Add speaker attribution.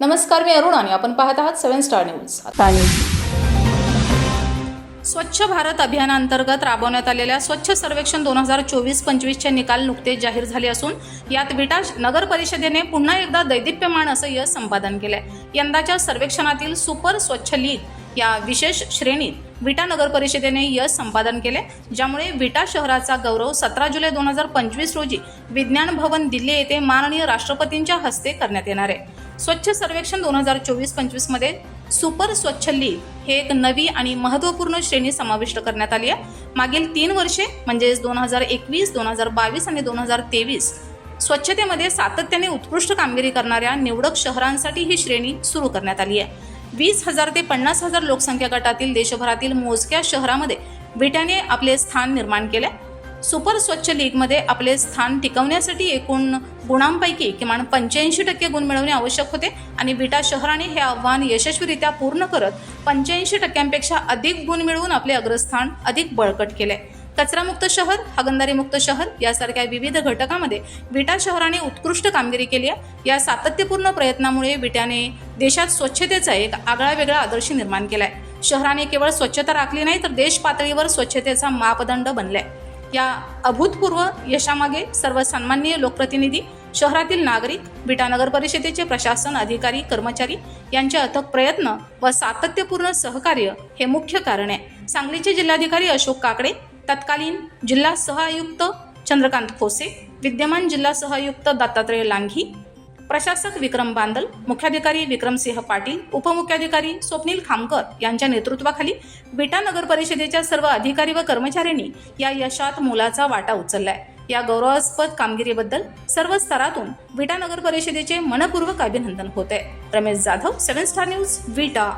Speaker 1: नमस्कार मी अरुण आणि आपण पाहत आहात सेव्हन स्टार न्यूज. स्वच्छ भारत अभियानांतर्गत राबवण्यात आलेल्या स्वच्छ सर्वेक्षण दोन हजार चोवीस पंचवीसचे निकाल नुकतेच जाहीर झाले असून यात विटा नगर परिषदेने पुन्हा एकदा दैदिप्यमान असं यश संपादन केलंय. यंदाच्या सर्वेक्षणातील सुपर स्वच्छ लीग या विशेष श्रेणीत विटा नगर परिषदेने यश संपादन केले ज्यामुळे विटा शहराचा गौरव सतरा जुलै दोन हजार पंचवीस रोजी विज्ञान भवन दिल्ली येथे माननीय राष्ट्रपतींच्या हस्ते करण्यात येणार आहे. स्वच्छ सर्वेक्षण दोन हजार चोवीस पंचवीसमध्ये सुपर स्वच्छ लीग हे एक नवी आणि महत्त्वपूर्ण श्रेणी समाविष्ट करण्यात आली आहे. मागील तीन वर्षे म्हणजेच दोन हजार एकवीस दोन हजार बावीस आणि दोन हजार तेवीस स्वच्छतेमध्ये सातत्याने उत्कृष्ट कामगिरी करणाऱ्या निवडक शहरांसाठी ही श्रेणी सुरू करण्यात आली आहे. वीस हजार ते पन्नास हजार लोकसंख्या गटातील देशभरातील मोजक्या शहरामध्ये विट्याने आपले स्थान निर्माण केले. सुपर स्वच्छ लीगमध्ये आपले स्थान टिकवण्यासाठी एकूण गुणांपैकी किमान पंच्याऐंशी टक्के गुण मिळवणे आवश्यक होते. आणि बिटा शहराने हे आव्हान यशस्वीरित्या पूर्ण करत पंच्याऐंशी टक्क्यांपेक्षा अधिक गुण मिळवून आपले अग्रस्थान अधिक बळकट केले. कचरामुक्त शहर हागंदारीमुक्त शहर यासारख्या विविध घटकामध्ये विटा शहराने उत्कृष्ट कामगिरी केली आहे. या सातत्यपूर्ण प्रयत्नामुळे विट्याने देशात स्वच्छतेचा एक आगळा वेगळा आदर्श निर्माण केला आहे शहराने केवळ स्वच्छता राखली नाही तर देश पातळीवर स्वच्छतेचा मापदंड बनलाय. या अभूतपूर्व यशामागे सर्व सन्माननीय लोकप्रतिनिधी शहरातील नागरिक विटा नगर परिषदेचे प्रशासन अधिकारी कर्मचारी यांचे अथक प्रयत्न व सातत्यपूर्ण सहकार्य हे मुख्य कारण आहे. सांगलीचे जिल्हाधिकारी अशोक काकडे तत्कालीन जिल्हा सहआयुक्त चंद्रकांत खोसे विद्यमान जिल्हा सहआयुक्त दत्तात्रय लांघी प्रशासक विक्रम बांदल मुख्याधिकारी विक्रमसिंह पाटील उपमुख्याधिकारी स्वप्नील खामकर यांच्या नेतृत्वाखाली बिटा नगर परिषदेच्या सर्व अधिकारी व कर्मचाऱ्यांनी या यशात मोलाचा वाटा उचललाय. या गौरवास्पद कामगिरीबद्दल सर्व स्तरातून विटा नगर परिषदेचे मनपूर्वक अभिनंदन होते आहे Ramesh Jadhav seven star news Vita.